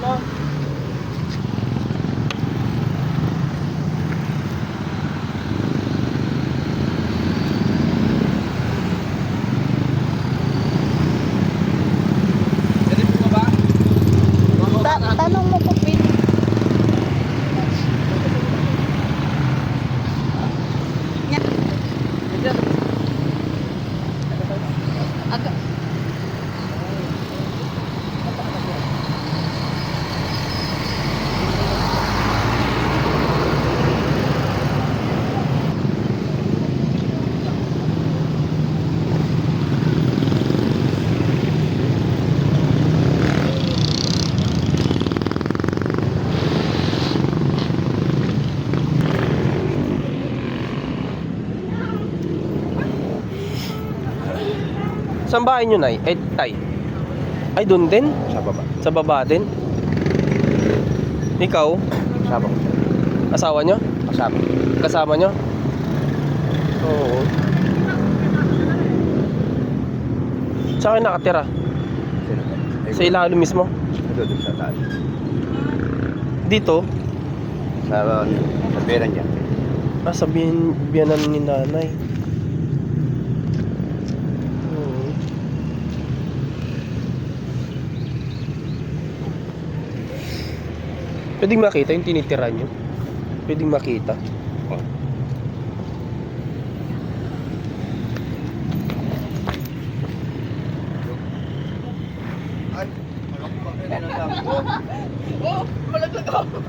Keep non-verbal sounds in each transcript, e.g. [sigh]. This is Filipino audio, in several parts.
no? Saan bahay nyo, Nay? Eh, Tay? Ay, doon din? Sa baba. Sa baba din? Ikaw? Kasama ko. Asawa nyo? Kasama. Kasama nyo? Oo. Sa akin nakatira? Sa ilalim mismo? Ito doon sa taas. Dito? Sa, sa pera niya. Ah, sabihin biyanan ni nanay. Pwedeng makita yung tinitira nyo? Pwedeng makita? Oh. Ay. Oh, malaglag ako.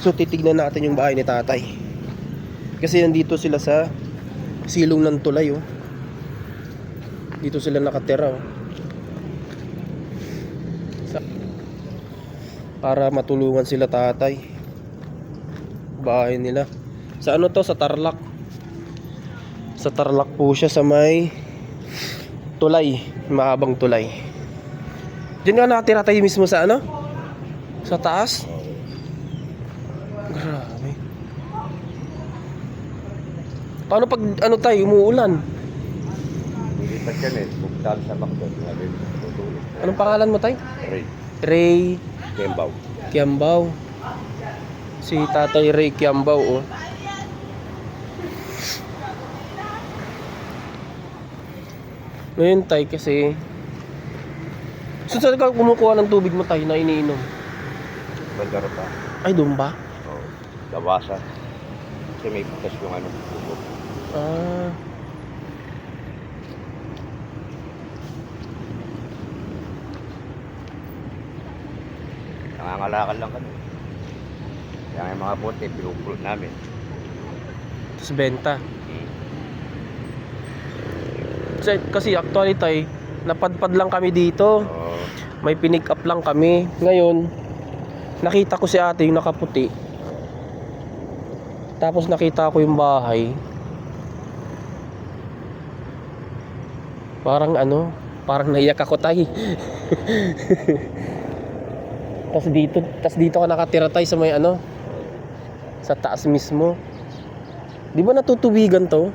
So titignan natin yung bahay ni tatay. Kasi nandito sila sa silong ng tulay oh. Dito sila nakatira oh. Para matulungan sila tatay. Bahay nila. Sa ano to? Sa Tarlac. Sa Tarlac po siya sa may tulay. Mahabang tulay. Diyan nga nakatira tayo mismo sa ano? Sa taas? Grabe. Paano pag ano tayo, umuulan? Kami. Buktal sa Macdon. Sabi tutulog. Anong pangalan mo tay? Ray. Ray Kembaw. Kiambao. Si Tatay Ray Kiambao oh. Ngayon tay kasi So saan ka kumukuha ng tubig mo tay na iniinom? Bandara pa. Ay doon ba? Oh. Lawasa. Kasi may butas yung ano. Ah. Nangangalakal lang kami. Kaya yung mga bote, pinupulot namin. Tapos benta. Kasi, kasi actually tay, napadpad lang kami dito. Oo. May pinick up lang kami. Ngayon, nakita ko si ate yung nakaputi. Tapos nakita ko yung bahay. Parang ano, parang naiyak ako tay. [laughs] Tapos dito, tas dito ka nakatira tay sa may ano, sa taas mismo. Di ba natutubigan to?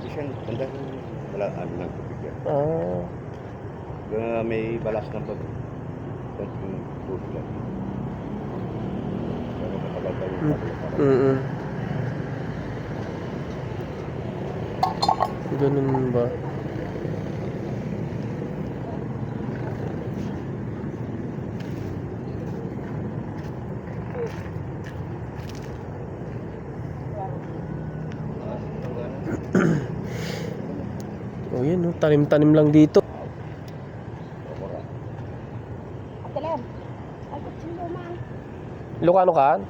Hindi siya, banda wala, ano ng tubig yan. Ah, na may balas ng pag konting tubig lang. Pero matagal yung Mm. mm Ganun ba? Tanim-tanim lang dito. Ilocano ka?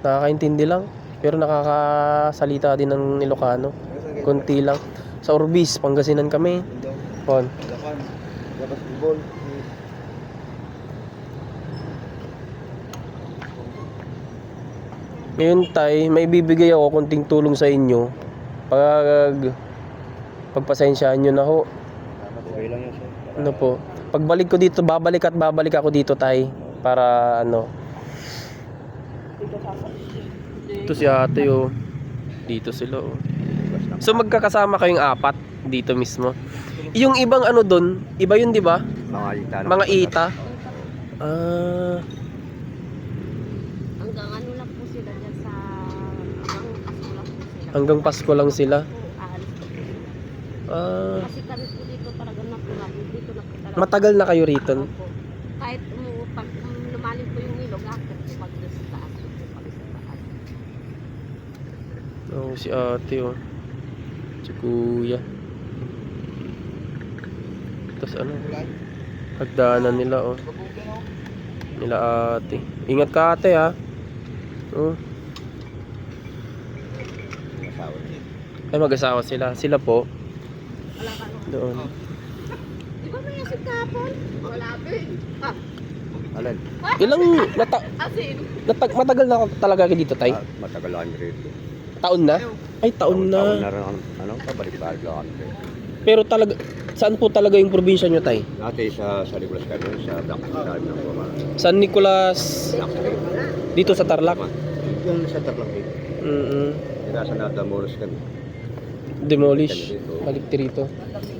Nakakaintindi lang. Pero nakakasalita din ng Ilocano. Kunti lang. Sa Orbis, Pangasinan kami. Pon. Ngayon tay, may bibigay ako konting tulong sa inyo. Pag pagpasensyaan nyo na ho. Okay lang yun sir. Ano po? Pagbalik ko dito, babalik at babalik ako dito tay. Para ano. Ito si ate oh. Dito sila oh. So magkakasama kayong apat dito mismo. Yung ibang ano doon, iba yun 'di ba? Mga ita. Mga ita. Ah, Hanggang ano lang po sila dyan sa... Hanggang Pasko lang po sila. hanggang Pasko lang sila. Po, aalis po sila. Ah, Kasi kami po dito talaga natulad. Dito na po talaga. matagal na kayo rito. Opo. Kahit um, pag um, lumalim po yung ilog, akit po pag doon sa taas. po po kami sa taas. Oh, si ate oh. Si kuya. Tapos ano? Hagdanan nila oh. Nila ate. Ingat ka ate ha. Oh. Asawa niya. Ay mag-asawa sila. Sila po. Ka? Doon. Di ba may asin kahapon? Wala eh. Ah, Alin? Ilang nata asin. natag matagal na talaga kayo dito tay? Ah, matagal lang rito. Taon na? Ay taon Taon na. na rin ang, ano, pabalik-balik lang kami rito. Pero talaga saan po talaga yung probinsya nyo tay? Dati sa sa Nicolas kami, sa Black Star ng Puma. San Nicolas Black Star. dito sa Tarlac. Yung sa Tarlac dito. Mm. Kaya sa Nadamoros kami. Demolish. Balik rito.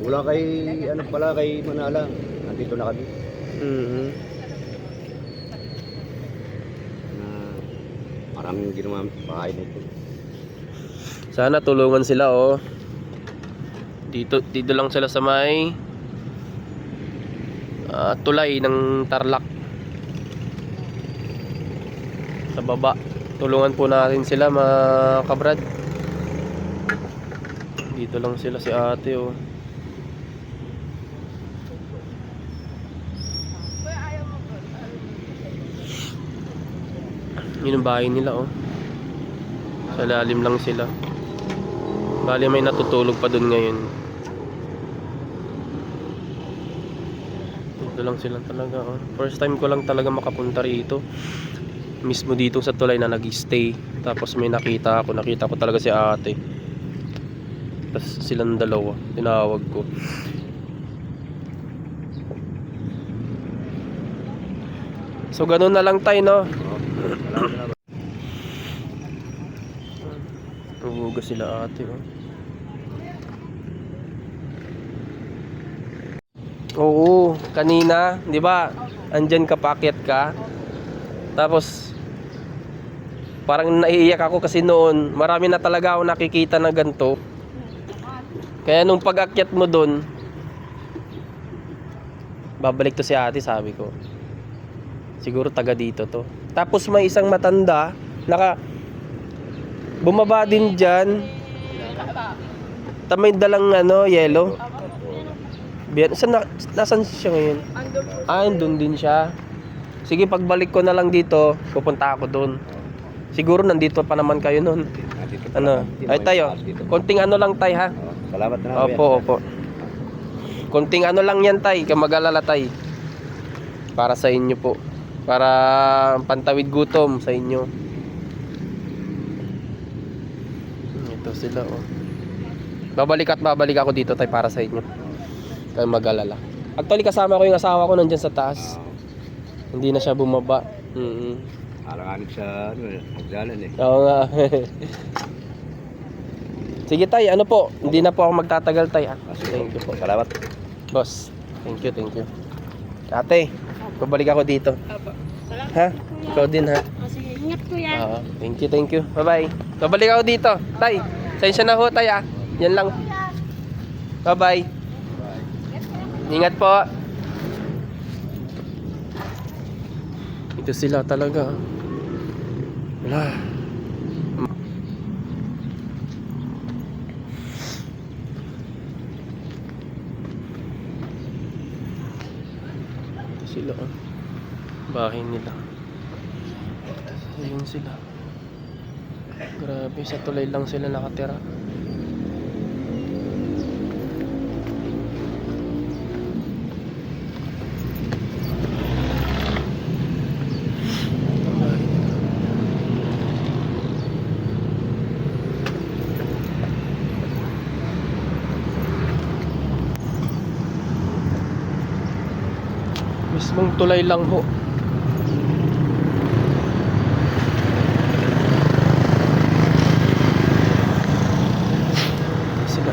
Mula kay, ano pala, kay Manala. Nandito na kami. Mm. Na maraming ginawa bahay nito. Sana tulungan sila oh. Dito dito lang sila sa may ah, tulay ng Tarlac. Sa baba. Tulungan po natin sila mga kabrad. Dito lang sila si ate oh. Yun bahay nila oh. Sa lalim lang sila. Bali may natutulog pa dun ngayon. Dito lang sila talaga. Oh. First time ko lang talaga makapunta rito. Mismo dito sa tulay na nag-stay. Tapos may nakita ako. Nakita ko talaga si ate. Tapos silang dalawa. Tinawag ko. So ganun na lang tayo no. [clears throat] Huhugas sila ate oh. Oo, kanina, 'di ba? Andyan ka paakyat ka. Tapos parang naiiyak ako kasi noon, marami na talaga ako nakikita na ganto. Kaya nung pag-akyat mo doon, babalik to si ate, sabi ko. Siguro taga dito to. Tapos may isang matanda, naka bumaba din diyan. Tamay dalang ano, yellow. Biyan, saan na, nasan siya ngayon? Ah, andun din siya. Sige, pagbalik ko na lang dito, pupunta ako doon. Siguro nandito pa naman kayo noon. Ano? Ay tayo. Konting ano lang tay ha. Salamat na Opo, opo. Konting ano lang yan tay, kamagalala tay. Para sa inyo po. Para pantawid gutom sa inyo. Ito sila oh. Babalik at babalik ako dito tay para sa inyo. Kayo mag-alala. Actually kasama ko yung asawa ko nandyan sa taas. Hindi na siya bumaba. Mm Alanganin sa, ano, eh, magdalan eh. Oo nga. [laughs] Sige tay, ano po? Hindi na po ako magtatagal tay ah. Thank you po. Salamat. Boss, thank you, thank you. Ate, babalik ako dito. Apo. Salamat. Ha? Ikaw din ha? O sige, ingat kuya. Oo. Thank you, thank you. Bye-bye. Babalik ako dito. Tay, sensya na ho tay ah. Yan lang. Bye-bye. Ingat po. Ito sila talaga. ah. Wala. Sila ah. Bahay nila. Ayun sila. Grabe, sa tulay lang sila nakatira. mismong tulay lang ho. Sila.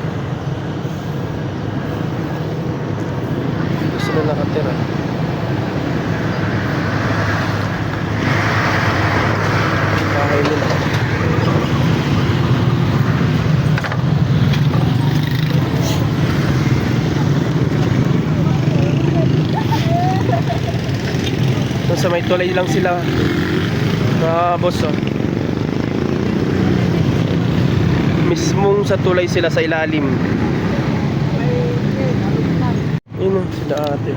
Dito sila nakatira. Bahay nila. Tulay lang sila. Mga boss oh. Mismong sa tulay sila sa ilalim. Yun oh, sila ate.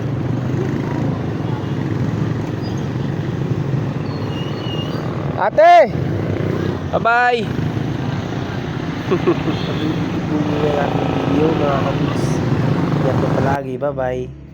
Ate! Bye-bye! Ito po yung ating video mga kabis. Ingat po palagi. Bye-bye.